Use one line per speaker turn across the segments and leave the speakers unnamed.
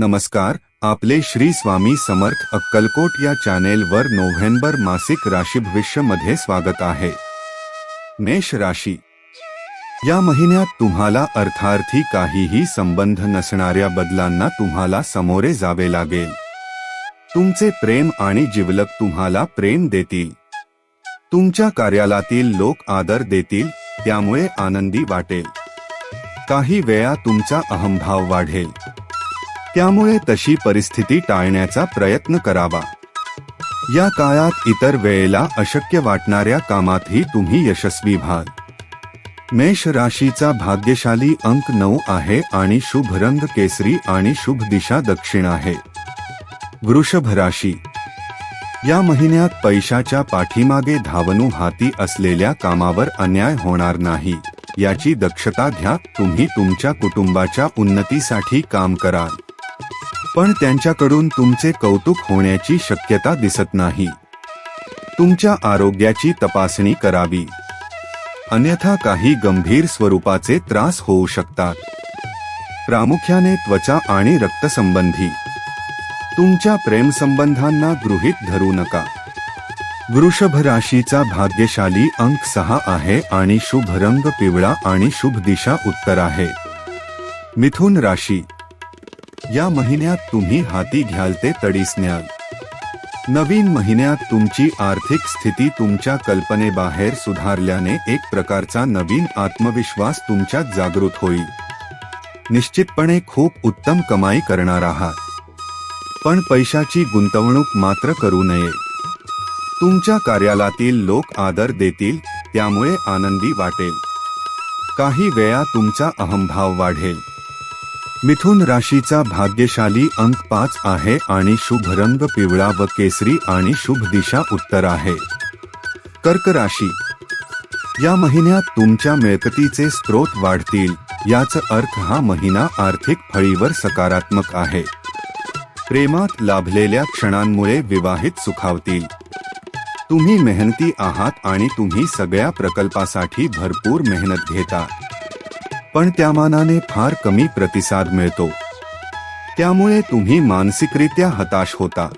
नमस्कार आपले श्री स्वामी समर्थ अक्कलकोट या चॅनेलवर नोव्हेंबर मासिक राशी भविष्यमध्ये स्वागत आहे. मेष राशी. या महिन्यात तुम्हाला अर्थार्थी काहीही संबंध नसणाऱ्या बदलांना तुम्हाला सामोरे जावे लागेल. तुमचे प्रेम आणि जिवलक तुम्हाला प्रेम देतील. तुमच्या कार्यालयातील लोक आदर देतील त्यामुळे आनंदी वाटेल. काही वेळा तुमचा अहंभाव वाढेल. त्यामुळे तशी परिस्थिती टाळण्याचा प्रयत्न करावा. या काळात इतर वेळेला अशक्य वाटणाऱ्या कामातही तुम्ही यशस्वी व्हाल. मेष राशीचा भाग्यशाली अंक नऊ आहे आणि शुभ रंग केसरी आणि शुभ दिशा दक्षिण आहे. वृषभ राशी. या महिन्यात पैशाच्या पाठीमागे धावणू हाती असलेल्या कामावर अन्याय होणार नाही. याची दक्षता घ्या. तुम्ही तुमच्या कुटुंबाच्या उन्नतीसाठी काम कराल. पण त्यांच्याकडून तुमचे कौतुक होण्याची शक्यता दिसत नाही. तुमच्या आरोग्याची तपासणी करावी. अन्यथा काही गंभीर स्वरूपाचे त्रास होऊ शकतात. प्रामुख्याने त्वचा आणि रक्तसंबंधी. तुमच्या प्रेमसंबंधांना गृहीत धरू नका. वृषभ राशीचा भाग्यशाली अंक सहा आहे आणि शुभ रंग पिवळा आणि शुभ दिशा उत्तर आहे. मिथुन राशी या महिन्यात तुम्ही हाती घ्याल ते तडीस न्याल नवीन महिन्यात तुमची आर्थिक स्थिती तुमच्या कल्पनेबाहेर सुधारल्याने एक प्रकारचा नवीन आत्मविश्वास तुमच्यात जागृत होईल. निश्चितपणे खूप उत्तम कमाई करणार आहात. पण पैशाची गुंतवणूक मात्र करू नये. तुमच्या कार्यालयातील लोक आदर देतील त्यामुळे आनंदी वाटेल. काही वेळा तुमचा अहंभाव वाढेल. मिथुन राशीचा भाग्यशाली अंक पाच आहे आणि शुभ रंग पिवळा व केसरी आणि शुभ दिशा उत्तर आहे. कर्क राशी. या महिन्यात तुमच्या मिळकतीचे स्रोत वाढतील याचा अर्थ हा महिना आर्थिक फळीवर सकारात्मक आहे. प्रेमात लाभलेल्या क्षणांमुळे विवाहित सुखावतील. तुम्ही मेहनती आहात आणि तुम्ही सगळ्या प्रकल्पासाठी भरपूर मेहनत घेता. पण त्यामानाने फार कमी प्रतिसाद मिळतो. त्यामुळे तुम्ही मानसिकरित्या हताश होता.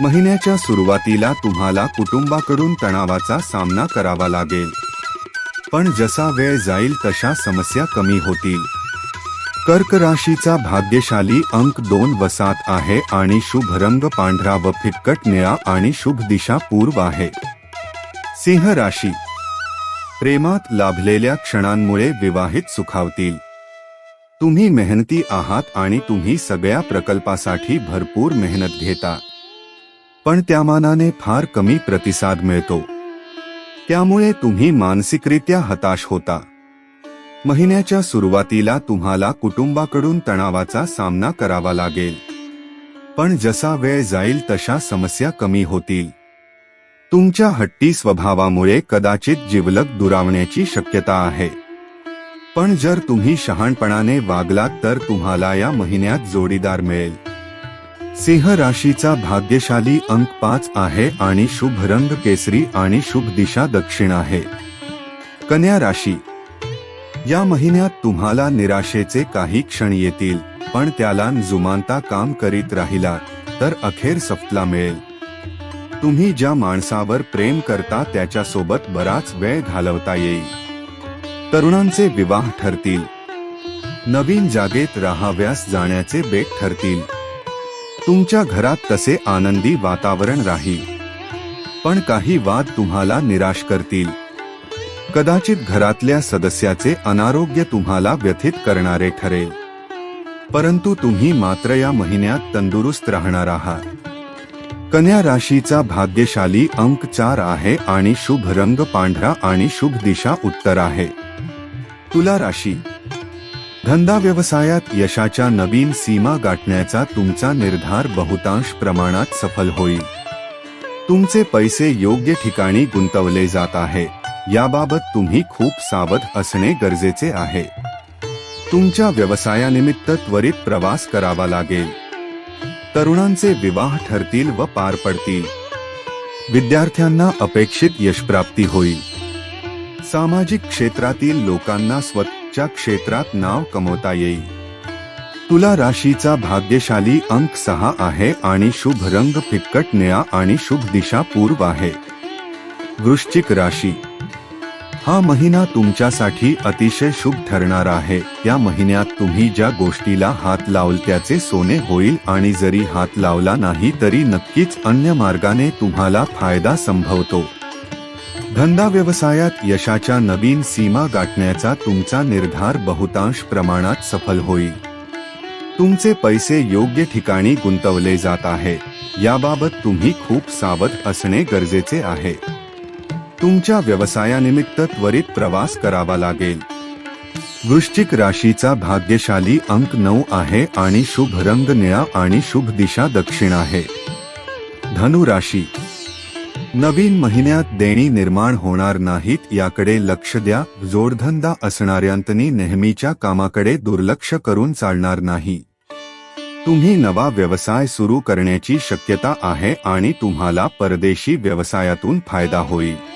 महिन्याच्या सुरुवातीला तुम्हाला कुटुंबाकडून तणावाचा सामना करावा लागेल. पण जसा वेळ जाईल तशा समस्या कमी होतील. कर्क राशीचा भाग्यशाली अंक दोन व सात आहे आणि शुभ रंग पांढरा व फिक्कट निळा आणि शुभ दिशा पूर्व आहे. सिंह राशी प्रेमात लाभलेल्या क्षणांमुळे विवाहित सुखावतील. तुम्ही मेहनती आहात आणि तुम्ही सगळ्या प्रकल्पासाठी भरपूर मेहनत घेता. पण त्या मानाने फार कमी प्रतिसाद मिळतो. त्यामुळे तुम्ही मानसिकरित्या हताश होता. महिन्याच्या सुरुवातीला तुम्हाला कुटुंबाकडून तणावाचा सामना करावा लागेल. पण जसा वेळ जाईल तशा समस्या कमी होतील. तुमच्या हट्टी स्वभावामुळे कदाचित जिवलक दुरावण्याची शक्यता आहे. पण जर तुम्ही शहाणपणाने वागलात तर तुम्हाला या महिन्यात जोडीदार मिळेल. सिंह राशीचा भाग्यशाली अंक पाच आहे आणि शुभ रंग केसरी आणि शुभ दिशा दक्षिण आहे. कन्या राशी. या महिन्यात तुम्हाला निराशेचे काही क्षण येतील पण त्याला जुमानता काम करीत राहिलात तर अखेर सफला मिळेल. तुम्ही ज्या माणसावर प्रेम करता त्याच्यासोबत बराच वेळ घालवता येईल. तरुणांचे विवाह ठरतील. नवीन जागेत राहाव्यास जाण्याचे बेट ठरतील. तुमच्या घरात तसे आनंदी वातावरण राहील. पण काही वाद तुम्हाला निराश करतील. कदाचित घरातल्या सदस्याचे अनारोग्य तुम्हाला व्यथित करणारे ठरेल. परंतु तुम्ही मात्र या महिन्यात तंदुरुस्त राहणार आहात. कन्या राशीचा भाग्यशाली अंक चार आहे आणि शुभ रंग पांढरा आणि शुभ दिशा उत्तर आहे. तुला राशी. धंदा व्यवसायात यशाच्या नवीन सीमा गाठण्याचा तुमचा निर्धार बहुतांश प्रमाणात सफल होईल. तुमचे पैसे योग्य ठिकाणी गुंतवले जात आहे. याबाबत तुम्ही खूप सावध असणे गरजेचे आहे. तुमच्या व्यवसायानिमित्त त्वरित प्रवास करावा लागेल. तरुणांचे विवाह ठरतील व पार पडतील. विद्यार्थ्यांना अपेक्षित यशप्राप्ती होईल. सामाजिक क्षेत्रातील लोकांना स्वतःच्या क्षेत्रात नाव कमवता येईल. तुला राशीचा भाग्यशाली अंक सहा आहे आणि शुभ रंग फिक्कट निळा आणि शुभ दिशा पूर्व आहे. वृश्चिक राशी. हा महिना तुमच्यासाठी अतिशय शुभ ठरणार आहे. या महिन्यात तुम्ही ज्या गोष्टीला हात लावल त्याचे सोने होईल आणि जरी हात लावला नाही तरी नक्कीच अन्य मार्गाने तुम्हाला फायदा संभवतो. धंदा व्यवसायात यशाच्या नवीन सीमा गाठण्याचा तुमचा निर्धार बहुतांश प्रमाणात सफल होईल. तुमचे पैसे योग्य ठिकाणी गुंतवले जात आहे. याबाबत तुम्ही खूप सावध असणे गरजेचे आहे. तुमच्या व्यवसायानिमित्त त्वरित प्रवास करावा लागेल. वृश्चिक राशीचा भाग्यशाली अंक नऊ आहे आणि शुभ रंग निळा आणि शुभ दिशा दक्षिण आहे. धनु राशी. नवीन महिन्यात देणी निर्माण होणार नाहीत याकडे लक्ष द्या. जोडधंदा असणाऱ्यांतनी नेहमीच्या कामाकडे दुर्लक्ष करून चालणार नाही. तुम्ही नवा व्यवसाय सुरू करण्याची शक्यता आहे आणि तुम्हाला परदेशी व्यवसायातून फायदा होईल.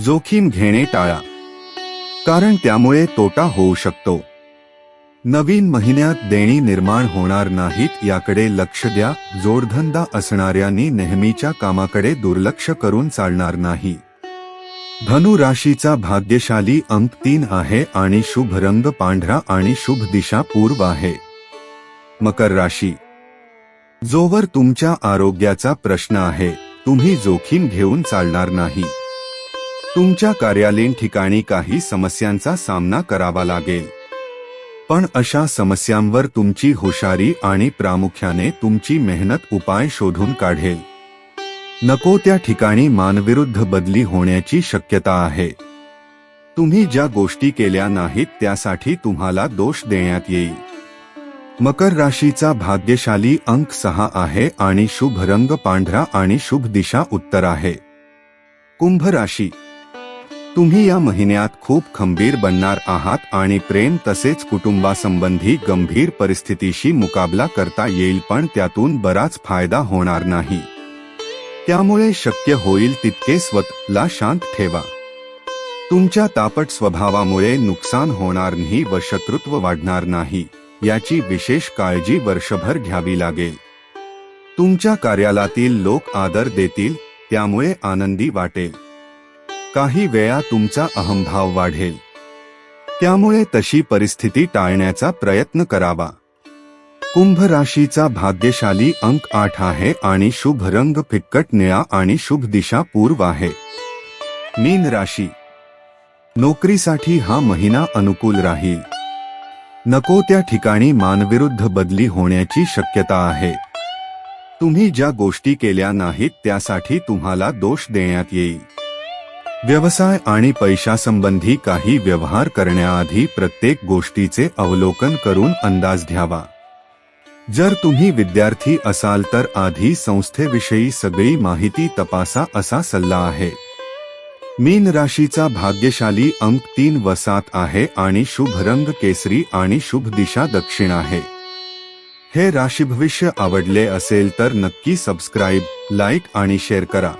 जोखीम घेणे टाळा. कारण त्यामुळे तोटा होऊ शकतो. नवीन महिन्यात देणी निर्माण होणार नाहीत याकडे लक्ष द्या जोडधंदा असणाऱ्यांनी नेहमीच्या कामाकडे दुर्लक्ष करून चालणार नाही. धनु राशीचा भाग्यशाली अंक तीन आहे आणि शुभ रंग पांढरा आणि शुभ दिशा पूर्व आहे. मकर राशी. जोवर तुमच्या आरोग्याचा प्रश्न आहे तुम्ही जोखीम घेऊन चालणार नाही. तुमच्या कार्यालयीन ठिकाणी काही समस्यांचा सामना करावा लागेल. पण अशा समस्यांवर तुमची हुशारी आणि प्रामुख्याने तुमची मेहनत उपाय शोधून काढेल. नको त्या ठिकाणी मानविरुद्ध बदली होण्याची शक्यता आहे. तुम्ही ज्या गोष्टी केल्या नाहीत त्यासाठी तुम्हाला दोष देण्यात येईल. मकर राशीचा भाग्यशाली अंक सहा आहे आणि शुभ रंग पांढरा आणि शुभ दिशा उत्तर आहे. कुंभ राशी तुम्ही या महिन्यात खूप खंबीर बनणार आहात आणि प्रेम तसेच कुटुंबासंबंधी गंभीर परिस्थितीशी मुकाबला करता येईल पण त्यातून बराच फायदा होणार नाही. त्यामुळे शक्य होईल तितके स्वतःला शांत ठेवा. तुमच्या तापट स्वभावामुळे नुकसान होणार नाही व शत्रुत्व वाढणार नाही याची विशेष काळजी वर्षभर घ्यावी लागेल. तुमच्या कार्यालयातील लोक आदर देतील त्यामुळे आनंदी वाटेल. काही वेळा तुमचा अहमभाव वाढेल. त्यामुळे तशी परिस्थिती टाळण्याचा प्रयत्न करावा. कुंभ राशीचा भाग्यशाली अंक आठ आहे आणि शुभ रंग फिक्कट निळा आणि शुभ दिशा पूर्व आहे. मीन राशी. नोकरीसाठी हा महिना अनुकूल राहील. नको त्या ठिकाणी मानविरुद्ध बदली होण्याची शक्यता आहे. तुम्ही ज्या गोष्टी केल्या नाहीत त्यासाठी तुम्हाला दोष देण्यात येईल. व्यवसाय आणि पैशासंबंधी काही व्यवहार करण्याआधी प्रत्येक गोष्टीचे अवलोकन करून अंदाज घ्यावा. जर तुम्ही विद्यार्थी असाल तर आधी संस्थेविषयी सगळी माहिती तपासा असा सल्ला आहे. मीन राशीचा भाग्यशाली अंक तीन व सात आहे आणि शुभ रंग केसरी आणि शुभ दिशा दक्षिण आहे. हे राशी भविष्य आवडले असेल तर नक्की सबस्क्राईब लाईक आणि शेअर करा.